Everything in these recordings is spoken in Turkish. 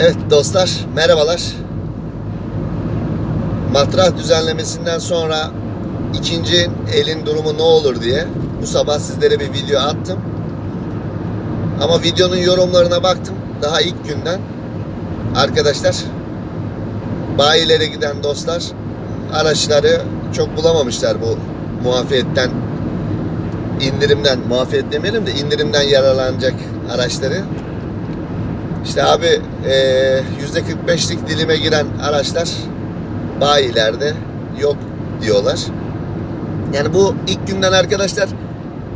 Evet dostlar merhabalar. Matrah düzenlemesinden sonra ikinci elin durumu ne olur diye bu sabah sizlere bir video attım. Ama videonun yorumlarına baktım. Daha ilk günden arkadaşlar bayilere giden dostlar araçları çok bulamamışlar bu muafiyetten indirimden muafiyet demeyelim de indirimden yararlanacak araçları. İşte abi eee, yüzde 45'lik dilime giren araçlar bayilerde yok diyorlar. Yani bu ilk günden arkadaşlar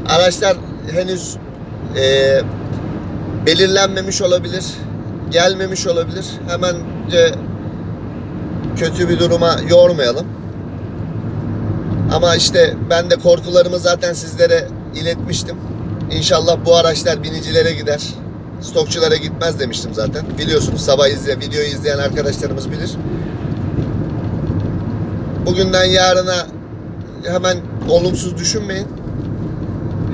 araçlar henüz eee, belirlenmemiş olabilir, gelmemiş olabilir. Hemence kötü bir duruma yormayalım. Ama işte ben de korkularımı zaten sizlere iletmiştim. İnşallah bu araçlar binicilere gider. Stokçulara gitmez demiştim zaten. Biliyorsunuz sabah izle, videoyu izleyen arkadaşlarımız bilir. Bugünden yarına hemen olumsuz düşünmeyin.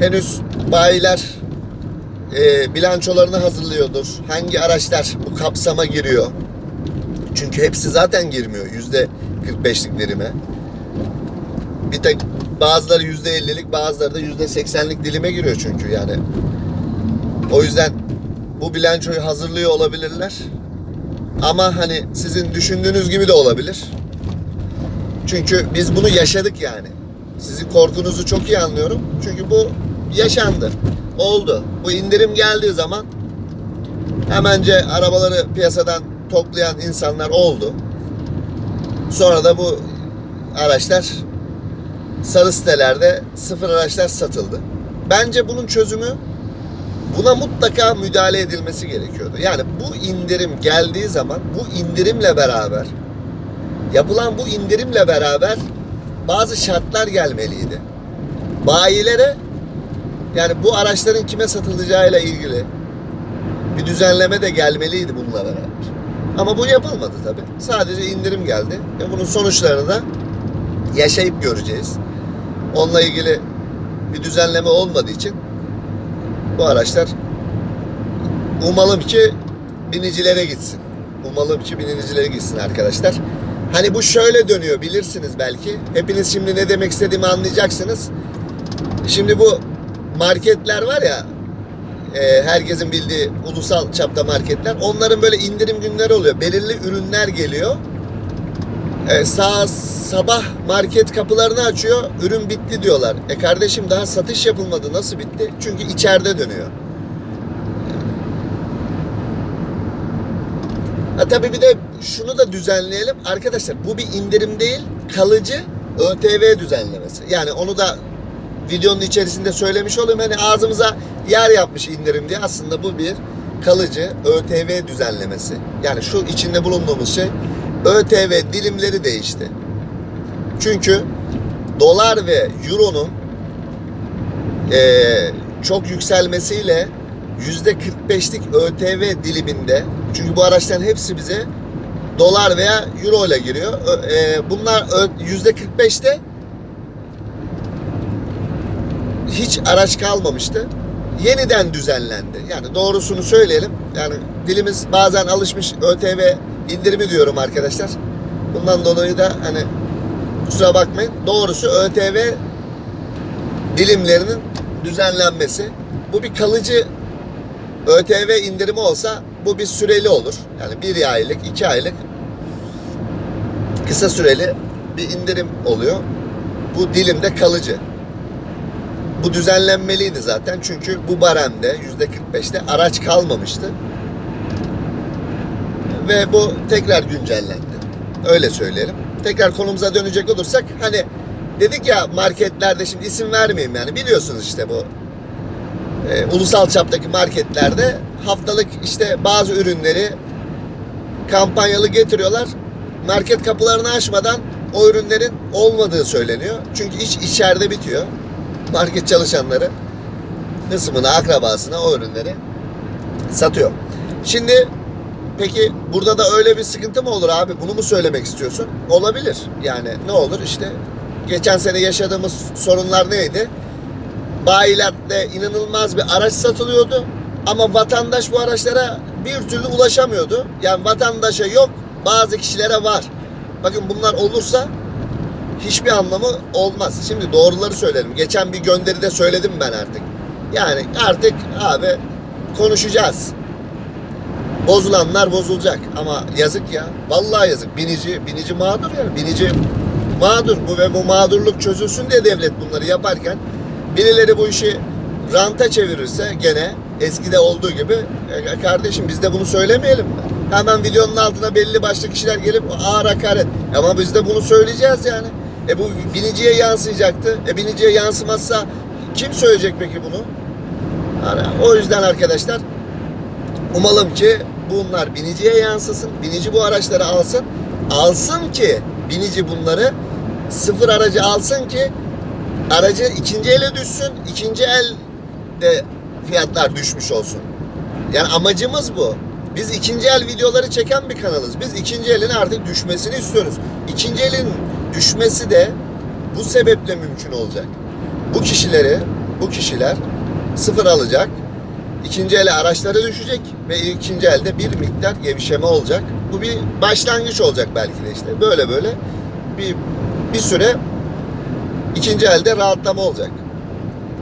Henüz bayiler e, bilançolarını hazırlıyordur. Hangi araçlar bu kapsama giriyor? Çünkü hepsi zaten girmiyor yüzde 45'lik dilime. Bir tek bazıları yüzde 50'lik bazıları da yüzde 80'lik dilime giriyor çünkü yani. O yüzden bu bilançoyu hazırlıyor olabilirler. Ama hani sizin düşündüğünüz gibi de olabilir. Çünkü biz bunu yaşadık yani. Sizin korkunuzu çok iyi anlıyorum. Çünkü bu yaşandı. Oldu. Bu indirim geldiği zaman hemence arabaları piyasadan toplayan insanlar oldu. Sonra da bu araçlar sarı sitelerde sıfır araçlar satıldı. Bence bunun çözümü buna mutlaka müdahale edilmesi gerekiyordu. Yani bu indirim geldiği zaman bu indirimle beraber yapılan bu indirimle beraber bazı şartlar gelmeliydi. Bayilere yani bu araçların kime satılacağıyla ilgili bir düzenleme de gelmeliydi bununla beraber. Ama bu yapılmadı tabi. Sadece indirim geldi. Ve bunun sonuçlarını da yaşayıp göreceğiz. Onunla ilgili bir düzenleme olmadığı için bu araçlar umalım ki binicilere gitsin. Umalım ki binicilere gitsin arkadaşlar. Hani bu şöyle dönüyor bilirsiniz belki. Hepiniz şimdi ne demek istediğimi anlayacaksınız. Şimdi bu marketler var ya e, herkesin bildiği ulusal çapta marketler. Onların böyle indirim günleri oluyor. Belirli ürünler geliyor. E, sağ sabah market kapılarını açıyor. Ürün bitti diyorlar. E kardeşim daha satış yapılmadı. Nasıl bitti? Çünkü içeride dönüyor. Ha tabii bir de şunu da düzenleyelim. Arkadaşlar bu bir indirim değil, kalıcı ÖTV düzenlemesi. Yani onu da videonun içerisinde söylemiş olayım. Hani ağzımıza yer yapmış indirim diye. Aslında bu bir kalıcı ÖTV düzenlemesi. Yani şu içinde bulunduğumuz şey ÖTV dilimleri değişti. Çünkü dolar ve euronun eee, çok yükselmesiyle yüzde 45'lik ÖTV diliminde çünkü bu araçların hepsi bize dolar veya euro ile giriyor. E, bunlar yüzde 45'te hiç araç kalmamıştı. Yeniden düzenlendi. Yani doğrusunu söyleyelim. Yani dilimiz bazen alışmış ÖTV indirimi diyorum arkadaşlar. Bundan dolayı da hani kusura bakmayın. Doğrusu ÖTV dilimlerinin düzenlenmesi. Bu bir kalıcı ÖTV indirimi olsa bu bir süreli olur. Yani bir aylık, iki aylık kısa süreli bir indirim oluyor. Bu dilimde kalıcı. Bu düzenlenmeliydi zaten çünkü bu baremde yüzde 45'te araç kalmamıştı. Ve bu tekrar güncellendi. Öyle söyleyelim. Tekrar konumuza dönecek olursak hani dedik ya marketlerde şimdi isim vermeyeyim yani biliyorsunuz işte bu e, ulusal çaptaki marketlerde haftalık işte bazı ürünleri kampanyalı getiriyorlar. Market kapılarını açmadan o ürünlerin olmadığı söyleniyor. Çünkü iç içeride bitiyor. Market çalışanları kısmına, akrabasına o ürünleri satıyor. Şimdi peki burada da öyle bir sıkıntı mı olur abi? Bunu mu söylemek istiyorsun? Olabilir. Yani ne olur işte geçen sene yaşadığımız sorunlar neydi? bayilerde inanılmaz bir araç satılıyordu. Ama vatandaş bu araçlara bir türlü ulaşamıyordu. Yani vatandaşa yok, bazı kişilere var. Bakın bunlar olursa hiçbir anlamı olmaz. Şimdi doğruları söylerim. Geçen bir gönderide söyledim ben artık. Yani artık abi konuşacağız. Bozulanlar bozulacak ama yazık ya. Vallahi yazık. Binici, binici mağdur yani. Binici mağdur. Bu ve bu mağdurluk çözülsün diye devlet bunları yaparken birileri bu işi ranta çevirirse gene eskide olduğu gibi e, kardeşim biz de bunu söylemeyelim mi? Hemen videonun altına belli başlı kişiler gelip ağır hakaret. Ama biz de bunu söyleyeceğiz yani. E bu biniciye yansıyacaktı. E biniciye yansımazsa kim söyleyecek peki bunu? Yani o yüzden arkadaşlar umalım ki bunlar biniciye yansısın. Binici bu araçları alsın. Alsın ki binici bunları sıfır aracı alsın ki aracı ikinci ele düşsün. ikinci elde fiyatlar düşmüş olsun. Yani amacımız bu. Biz ikinci el videoları çeken bir kanalız. Biz ikinci elin artık düşmesini istiyoruz. İkinci elin düşmesi de bu sebeple mümkün olacak. Bu kişileri, bu kişiler sıfır alacak. İkinci ele araçları düşecek ve ikinci elde bir miktar gevşeme olacak. Bu bir başlangıç olacak belki de işte. Böyle böyle bir bir süre ikinci elde rahatlama olacak.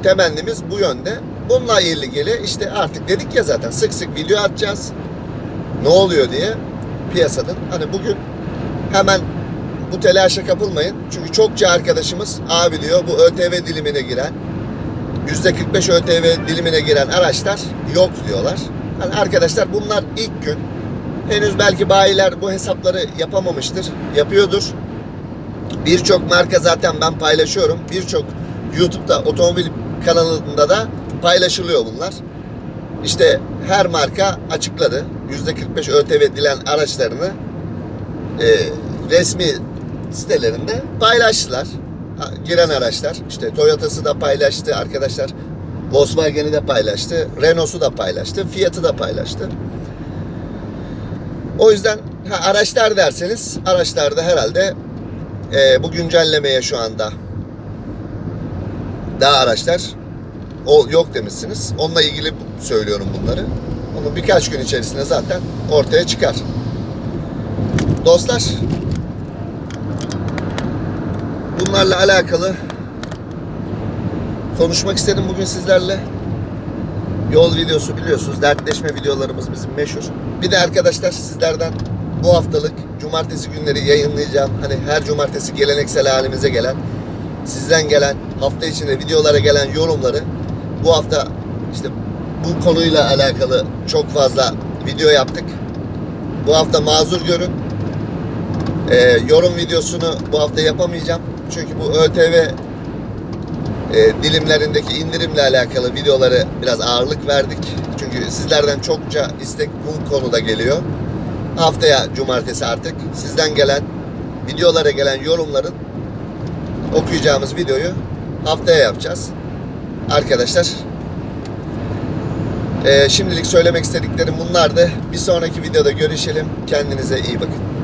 Temennimiz bu yönde. Bununla ilgili işte artık dedik ya zaten sık sık video atacağız. Ne oluyor diye piyasanın. Hani bugün hemen bu telaşa kapılmayın. Çünkü çokça arkadaşımız abi diyor bu ÖTV dilimine giren %45 ÖTV dilimine giren araçlar yok diyorlar. Yani arkadaşlar bunlar ilk gün. Henüz belki bayiler bu hesapları yapamamıştır. Yapıyordur. Birçok marka zaten ben paylaşıyorum. Birçok YouTube'da otomobil kanalında da paylaşılıyor bunlar. İşte her marka açıkladı. %45 ÖTV dilen araçlarını e, resmi sitelerinde paylaştılar. Giren araçlar. İşte Toyota'sı da paylaştı arkadaşlar. Volkswagen'i de paylaştı. Renault'su da paylaştı. Fiat'ı da paylaştı. O yüzden ha, araçlar derseniz araçlarda herhalde e, bu güncellemeye şu anda daha araçlar o yok demişsiniz. Onunla ilgili söylüyorum bunları. Onu birkaç gün içerisinde zaten ortaya çıkar. Dostlar bunlarla alakalı konuşmak istedim bugün sizlerle. Yol videosu biliyorsunuz. Dertleşme videolarımız bizim meşhur. Bir de arkadaşlar sizlerden bu haftalık cumartesi günleri yayınlayacağım. Hani her cumartesi geleneksel halimize gelen sizden gelen hafta içinde videolara gelen yorumları bu hafta işte bu konuyla alakalı çok fazla video yaptık. Bu hafta mazur görün. Ee, yorum videosunu bu hafta yapamayacağım. Çünkü bu ÖTV e, dilimlerindeki indirimle alakalı videoları biraz ağırlık verdik. Çünkü sizlerden çokça istek bu konuda geliyor. Haftaya cumartesi artık sizden gelen videolara gelen yorumların okuyacağımız videoyu haftaya yapacağız. Arkadaşlar e, şimdilik söylemek istediklerim bunlardı. Bir sonraki videoda görüşelim. Kendinize iyi bakın.